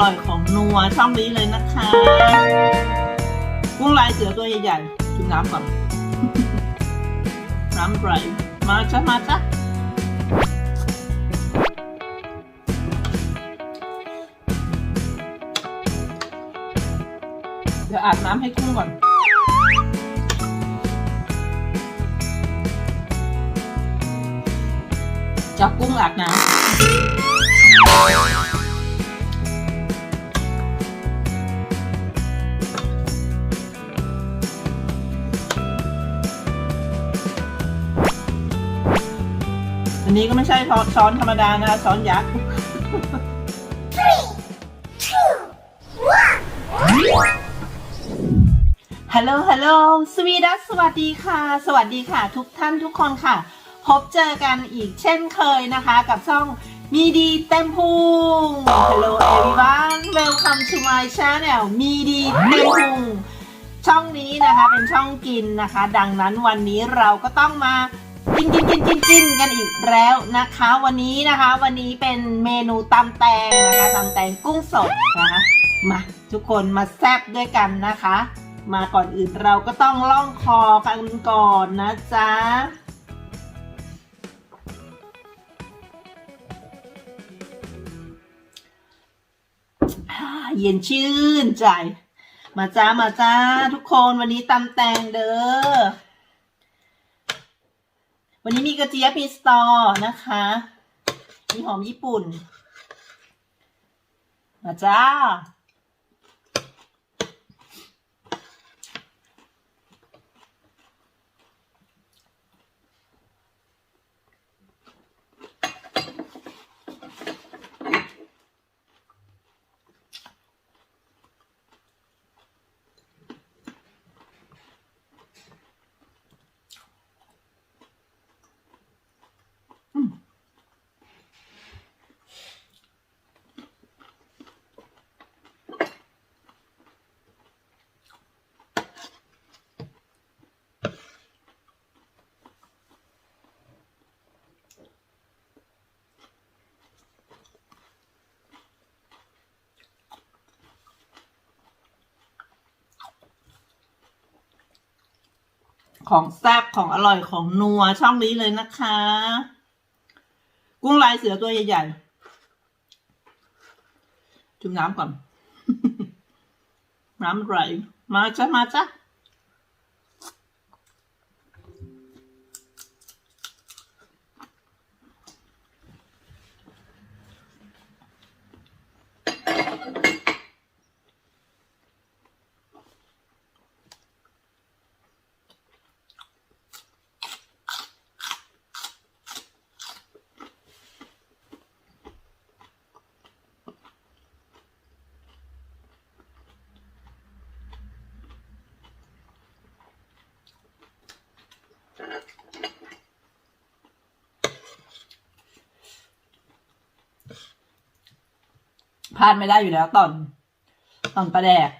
ร่อยของนัวช่องนี้เลยนะคะกุ้งลายเสือตัวใหญ่ๆจุ่มน้ำก่อนน้ำไหลมาจ้ะมาจ้ะเดี๋ยวอาบน้ำให้กุ้งก่อนจับกุ้งอาบน้ำ นี้ก็ไม่ใช่ช้อนธรรมดานะช้อนยักษ์ฮัลโหล ฮัลโหล สวีดัส สวัสดีค่ะ สวัสดีค่ะ ทุกท่านทุกคนค่ะ พบเจอกันอีกเช่นเคยนะคะ กับช่องมีดีเต็มพุง Hello everyone welcome to my channel มีดีเต็มพุง ช่องนี้นะคะเป็นช่องกินนะคะ ดังนั้นวันนี้เราก็ต้องมา กินกินกินกินกินกันอีกแล้วนะคะ วันนี้นะคะ วันนี้เป็นเมนูตำแตงนะคะตำแตงกุ้งสดนะคะมาทุกคนมาแซบด้วยกันนะคะ มาก่อนอื่นเราก็ต้องล่องคอกันก่อนนะจ๊ะเย็นชื่นใจ มาจ้ามาจ้าทุกคนวันนี้ตำแตงเด้อ วันนี้มีกระเจี๊ยบมีสตอนะคะ มีหอมญี่ปุ่น มาจ้า ของแซ่บของอร่อยของนัวช่องนี้เลยนะคะ กุ้งลายเสือตัวใหญ่ๆ จุ่มน้ำก่อน น้ำไหลมาจ้ะมาจ้ะ พลาดไม่ได้อยู่แล้วตอน ตอนประแดก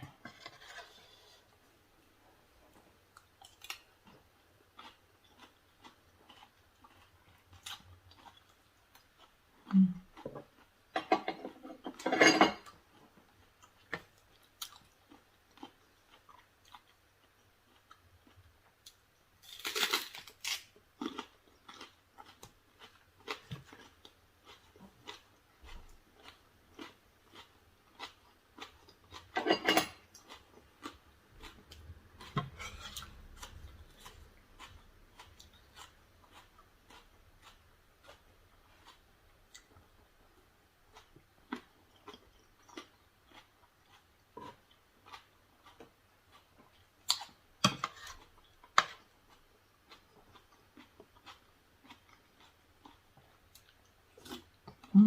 อื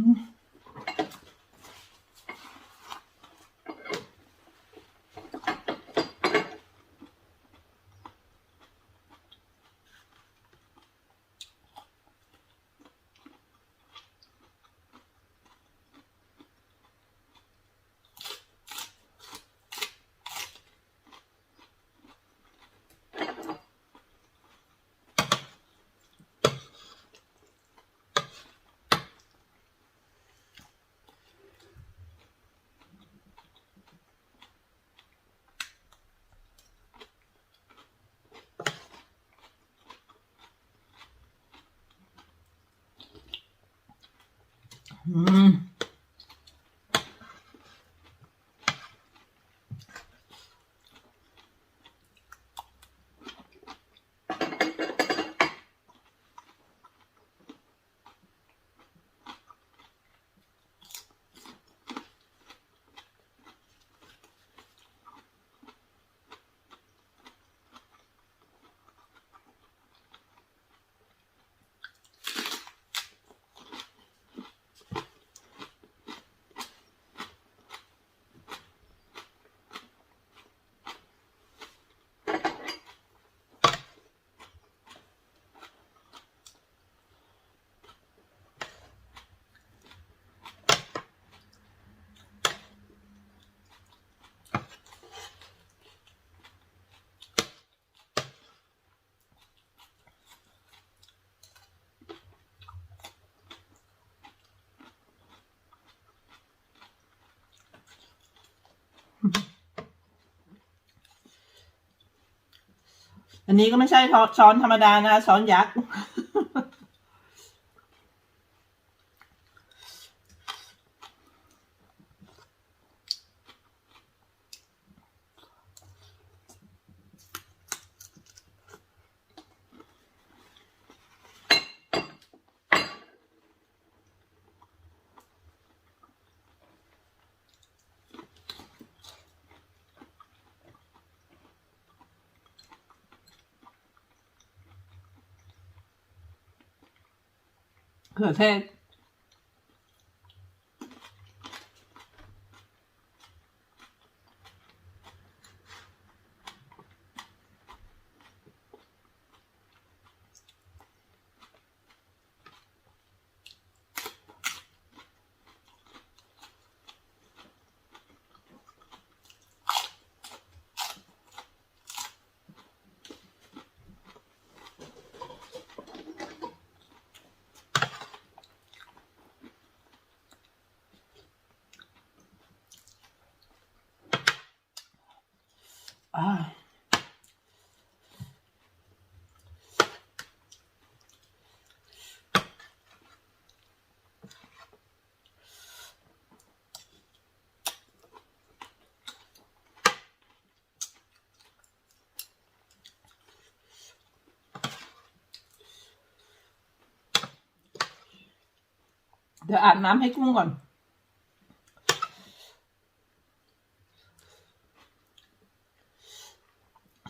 ม อันนี้ก็ไม่ใช่ช้อนธรรมดานะช้อนยักษ์ เขื เดี๋ยวอาบน้ำให้กุ้งก่อน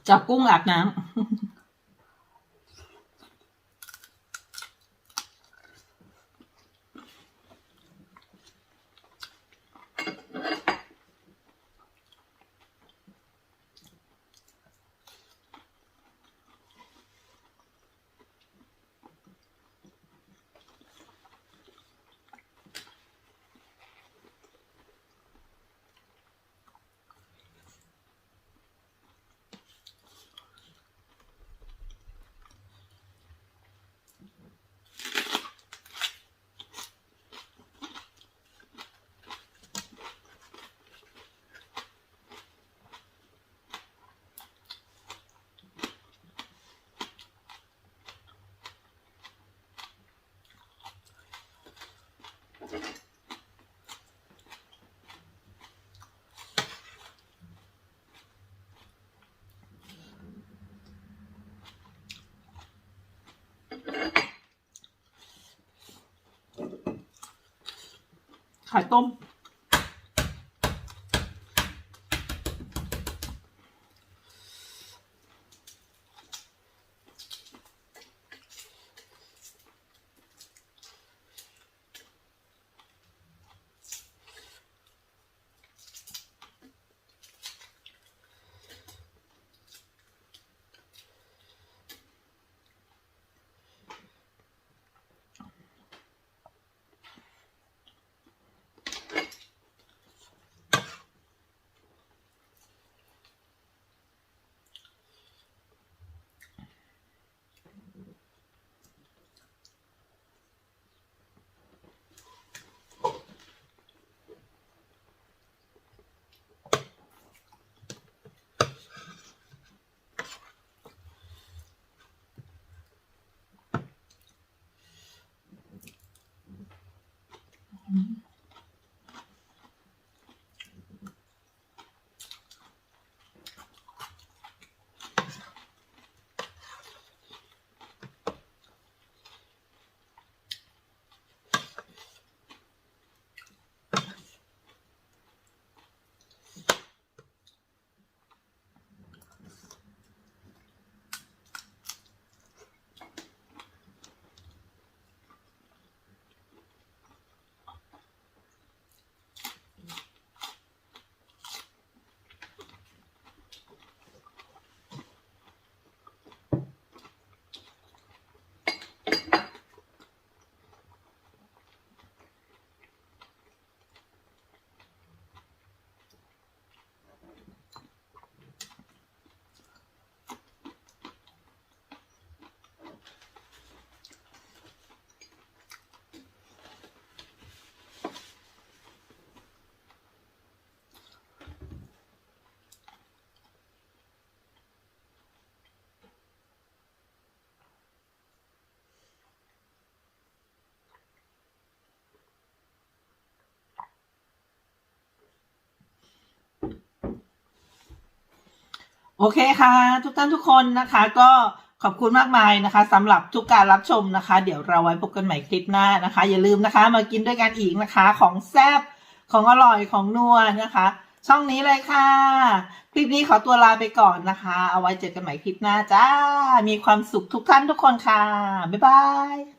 จับกุ้งอาบน้ำ ไข่ต้ม โอเคค่ะ ทุกท่านทุกคนนะคะก็ขอบคุณมากมายนะคะสำหรับทุกการรับชมนะคะ เดี๋ยวเราไว้พบกันใหม่คลิปหน้านะคะ อย่าลืมนะคะ มากินด้วยกันอีกนะคะ ของแซ่บของอร่อยของนัวนะคะ ช่องนี้เลยค่ะ คลิปนี้ขอตัวลาไปก่อนนะคะ เอาไว้เจอกันใหม่คลิปหน้าจ้า มีความสุขทุกท่านทุกคนค่ะ บ๊ายบาย